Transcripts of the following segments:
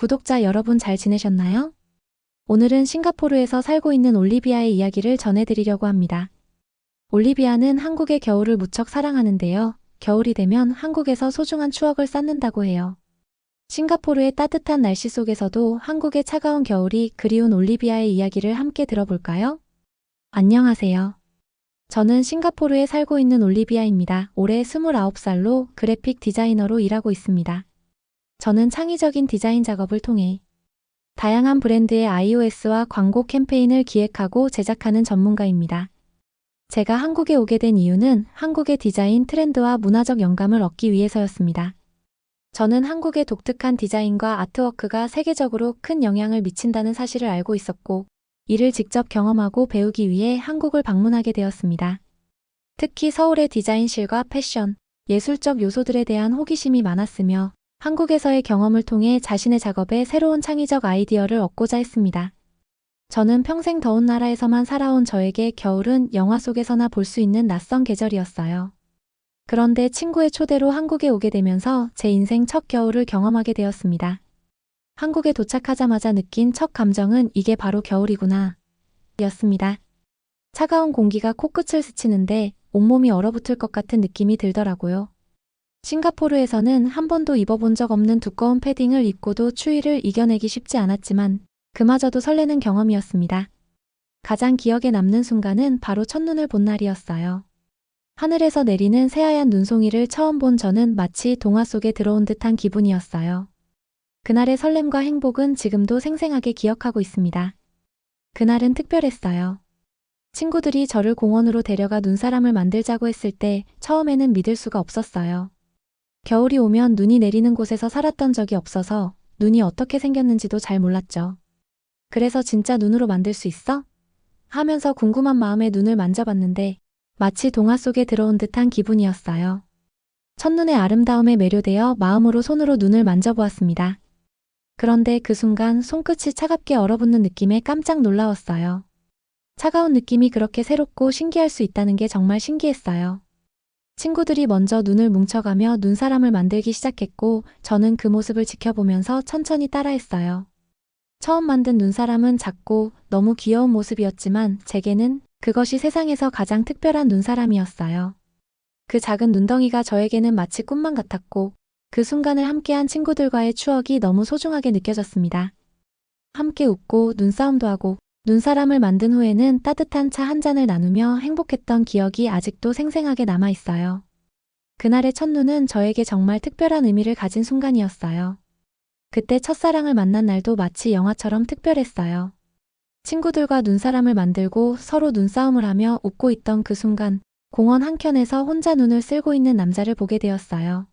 구독자 여러분 잘 지내셨나요? 오늘은 싱가포르에서 살고 있는 올리비아의 이야기를 전해드리려고 합니다. 올리비아는 한국의 겨울을 무척 사랑하는데요. 겨울이 되면 한국에서 소중한 추억을 쌓는다고 해요. 싱가포르의 따뜻한 날씨 속에서도 한국의 차가운 겨울이 그리운 올리비아의 이야기를 함께 들어볼까요? 안녕하세요. 저는 싱가포르에 살고 있는 올리비아입니다. 올해 29살로 그래픽 디자이너로 일하고 있습니다. 저는 창의적인 디자인 작업을 통해 다양한 브랜드의 iOS와 광고 캠페인을 기획하고 제작하는 전문가입니다. 제가 한국에 오게 된 이유는 한국의 디자인 트렌드와 문화적 영감을 얻기 위해서였습니다. 저는 한국의 독특한 디자인과 아트워크가 세계적으로 큰 영향을 미친다는 사실을 알고 있었고, 이를 직접 경험하고 배우기 위해 한국을 방문하게 되었습니다. 특히 서울의 디자인실과 패션, 예술적 요소들에 대한 호기심이 많았으며, 한국에서의 경험을 통해 자신의 작업에 새로운 창의적 아이디어를 얻고자 했습니다. 저는 평생 더운 나라에서만 살아온 저에게 겨울은 영화 속에서나 볼 수 있는 낯선 계절이었어요. 그런데 친구의 초대로 한국에 오게 되면서 제 인생 첫 겨울을 경험하게 되었습니다. 한국에 도착하자마자 느낀 첫 감정은 이게 바로 겨울이구나. 였습니다. 차가운 공기가 코끝을 스치는데 온몸이 얼어붙을 것 같은 느낌이 들더라고요. 싱가포르에서는 한 번도 입어본 적 없는 두꺼운 패딩을 입고도 추위를 이겨내기 쉽지 않았지만 그마저도 설레는 경험이었습니다. 가장 기억에 남는 순간은 바로 첫눈을 본 날이었어요. 하늘에서 내리는 새하얀 눈송이를 처음 본 저는 마치 동화 속에 들어온 듯한 기분이었어요. 그날의 설렘과 행복은 지금도 생생하게 기억하고 있습니다. 그날은 특별했어요. 친구들이 저를 공원으로 데려가 눈사람을 만들자고 했을 때 처음에는 믿을 수가 없었어요. 겨울이 오면 눈이 내리는 곳에서 살았던 적이 없어서 눈이 어떻게 생겼는지도 잘 몰랐죠. 그래서 진짜 눈으로 만들 수 있어? 하면서 궁금한 마음에 눈을 만져봤는데 마치 동화 속에 들어온 듯한 기분이었어요. 첫눈의 아름다움에 매료되어 마음으로 손으로 눈을 만져보았습니다. 그런데 그 순간 손끝이 차갑게 얼어붙는 느낌에 깜짝 놀라웠어요. 차가운 느낌이 그렇게 새롭고 신기할 수 있다는 게 정말 신기했어요. 친구들이 먼저 눈을 뭉쳐가며 눈사람을 만들기 시작했고 저는 그 모습을 지켜보면서 천천히 따라했어요. 처음 만든 눈사람은 작고 너무 귀여운 모습이었지만 제게는 그것이 세상에서 가장 특별한 눈사람이었어요. 그 작은 눈덩이가 저에게는 마치 꿈만 같았고 그 순간을 함께한 친구들과의 추억이 너무 소중하게 느껴졌습니다. 함께 웃고 눈싸움도 하고 눈사람을 만든 후에는 따뜻한 차 한 잔을 나누며 행복했던 기억이 아직도 생생하게 남아 있어요. 그날의 첫눈은 저에게 정말 특별한 의미를 가진 순간이었어요. 그때 첫사랑을 만난 날도 마치 영화처럼 특별했어요. 친구들과 눈사람을 만들고 서로 눈싸움을 하며 웃고 있던 그 순간 공원 한켠에서 혼자 눈을 쓸고 있는 남자를 보게 되었어요.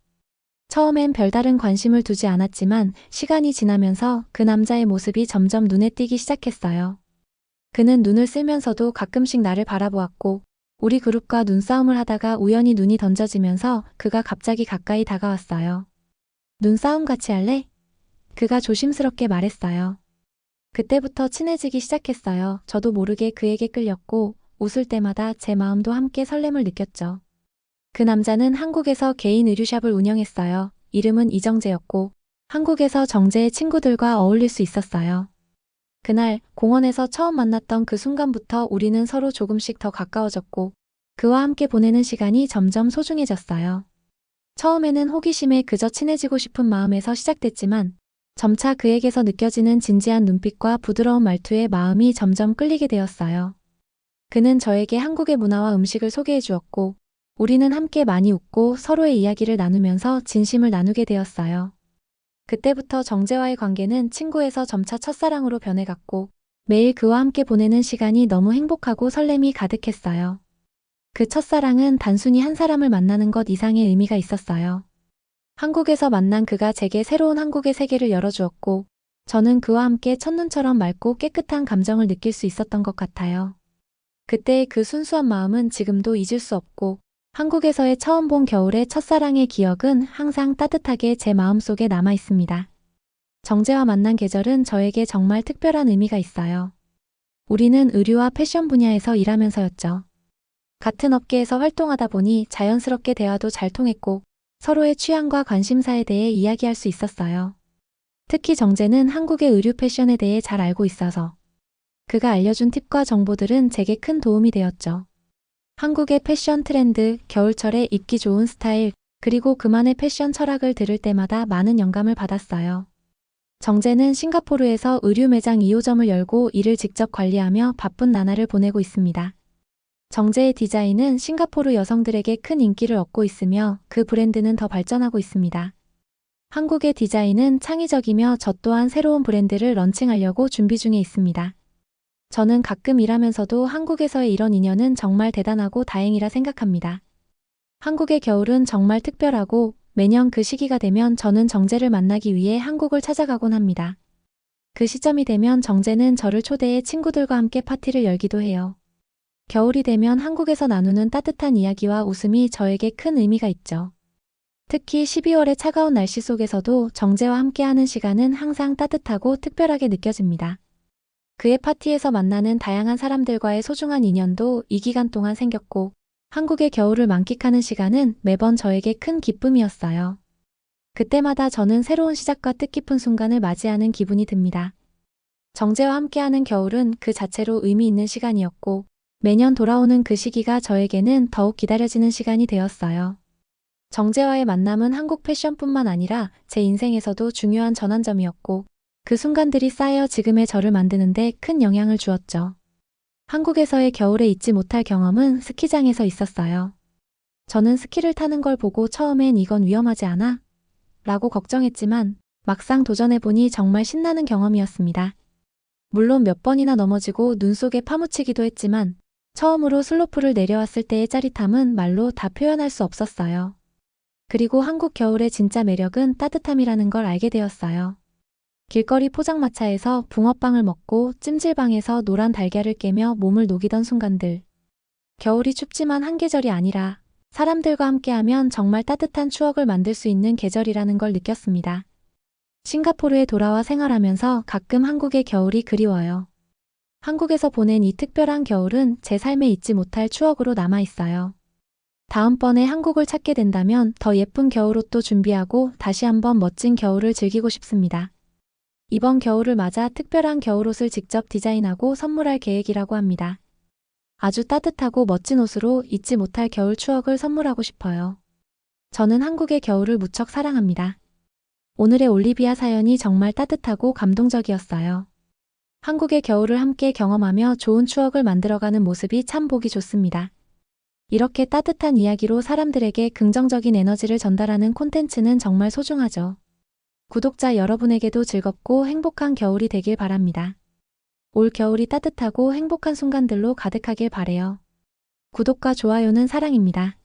처음엔 별다른 관심을 두지 않았지만 시간이 지나면서 그 남자의 모습이 점점 눈에 띄기 시작했어요. 그는 눈을 쓸면서도 가끔씩 나를 바라보았고 우리 그룹과 눈싸움을 하다가 우연히 눈이 던져지면서 그가 갑자기 가까이 다가왔어요. 눈싸움 같이 할래? 그가 조심스럽게 말했어요. 그때부터 친해지기 시작했어요. 저도 모르게 그에게 끌렸고 웃을 때마다 제 마음도 함께 설렘을 느꼈죠. 그 남자는 한국에서 개인 의류샵을 운영했어요. 이름은 이정재였고 한국에서 정재의 친구들과 어울릴 수 있었어요. 그날 공원에서 처음 만났던 그 순간부터 우리는 서로 조금씩 더 가까워졌고 그와 함께 보내는 시간이 점점 소중해졌어요. 처음에는 호기심에 그저 친해지고 싶은 마음에서 시작됐지만 점차 그에게서 느껴지는 진지한 눈빛과 부드러운 말투에 마음이 점점 끌리게 되었어요. 그는 저에게 한국의 문화와 음식을 소개해 주었고 우리는 함께 많이 웃고 서로의 이야기를 나누면서 진심을 나누게 되었어요. 그때부터 정재와의 관계는 친구에서 점차 첫사랑으로 변해갔고 매일 그와 함께 보내는 시간이 너무 행복하고 설렘이 가득했어요. 그 첫사랑은 단순히 한 사람을 만나는 것 이상의 의미가 있었어요. 한국에서 만난 그가 제게 새로운 한국의 세계를 열어주었고 저는 그와 함께 첫눈처럼 맑고 깨끗한 감정을 느낄 수 있었던 것 같아요. 그때의 그 순수한 마음은 지금도 잊을 수 없고 한국에서의 처음 본 겨울의 첫사랑의 기억은 항상 따뜻하게 제 마음속에 남아 있습니다. 정재와 만난 계절은 저에게 정말 특별한 의미가 있어요. 우리는 의류와 패션 분야에서 일하면서였죠. 같은 업계에서 활동하다 보니 자연스럽게 대화도 잘 통했고 서로의 취향과 관심사에 대해 이야기할 수 있었어요. 특히 정재는 한국의 의류 패션에 대해 잘 알고 있어서 그가 알려준 팁과 정보들은 제게 큰 도움이 되었죠. 한국의 패션 트렌드, 겨울철에 입기 좋은 스타일, 그리고 그만의 패션 철학을 들을 때마다 많은 영감을 받았어요. 정재는 싱가포르에서 의류 매장 2호점을 열고 이를 직접 관리하며 바쁜 나날을 보내고 있습니다. 정재의 디자인은 싱가포르 여성들에게 큰 인기를 얻고 있으며 그 브랜드는 더 발전하고 있습니다. 한국의 디자인은 창의적이며 저 또한 새로운 브랜드를 런칭하려고 준비 중에 있습니다. 저는 가끔 일하면서도 한국에서의 이런 인연은 정말 대단하고 다행이라 생각합니다. 한국의 겨울은 정말 특별하고 매년 그 시기가 되면 저는 정재를 만나기 위해 한국을 찾아가곤 합니다. 그 시점이 되면 정재는 저를 초대해 친구들과 함께 파티를 열기도 해요. 겨울이 되면 한국에서 나누는 따뜻한 이야기와 웃음이 저에게 큰 의미가 있죠. 특히 12월의 차가운 날씨 속에서도 정재와 함께하는 시간은 항상 따뜻하고 특별하게 느껴집니다. 그의 파티에서 만나는 다양한 사람들과의 소중한 인연도 이 기간 동안 생겼고, 한국의 겨울을 만끽하는 시간은 매번 저에게 큰 기쁨이었어요. 그때마다 저는 새로운 시작과 뜻깊은 순간을 맞이하는 기분이 듭니다. 정재와 함께하는 겨울은 그 자체로 의미 있는 시간이었고, 매년 돌아오는 그 시기가 저에게는 더욱 기다려지는 시간이 되었어요. 정재와의 만남은 한국 패션뿐만 아니라 제 인생에서도 중요한 전환점이었고, 그 순간들이 쌓여 지금의 저를 만드는데 큰 영향을 주었죠. 한국에서의 겨울에 잊지 못할 경험은 스키장에서 있었어요. 저는 스키를 타는 걸 보고 처음엔 이건 위험하지 않아? 라고 걱정했지만 막상 도전해보니 정말 신나는 경험이었습니다. 물론 몇 번이나 넘어지고 눈 속에 파묻히기도 했지만 처음으로 슬로프를 내려왔을 때의 짜릿함은 말로 다 표현할 수 없었어요. 그리고 한국 겨울의 진짜 매력은 따뜻함이라는 걸 알게 되었어요. 길거리 포장마차에서 붕어빵을 먹고 찜질방에서 노란 달걀을 깨며 몸을 녹이던 순간들. 겨울이 춥지만 한 계절이 아니라 사람들과 함께하면 정말 따뜻한 추억을 만들 수 있는 계절이라는 걸 느꼈습니다. 싱가포르에 돌아와 생활하면서 가끔 한국의 겨울이 그리워요. 한국에서 보낸 이 특별한 겨울은 제 삶에 잊지 못할 추억으로 남아 있어요. 다음번에 한국을 찾게 된다면 더 예쁜 겨울옷도 준비하고 다시 한번 멋진 겨울을 즐기고 싶습니다. 이번 겨울을 맞아 특별한 겨울옷을 직접 디자인하고 선물할 계획이라고 합니다. 아주 따뜻하고 멋진 옷으로 잊지 못할 겨울 추억을 선물하고 싶어요. 저는 한국의 겨울을 무척 사랑합니다. 오늘의 올리비아 사연이 정말 따뜻하고 감동적이었어요. 한국의 겨울을 함께 경험하며 좋은 추억을 만들어가는 모습이 참 보기 좋습니다. 이렇게 따뜻한 이야기로 사람들에게 긍정적인 에너지를 전달하는 콘텐츠는 정말 소중하죠. 구독자 여러분에게도 즐겁고 행복한 겨울이 되길 바랍니다. 올 겨울이 따뜻하고 행복한 순간들로 가득하길 바래요. 구독과 좋아요는 사랑입니다.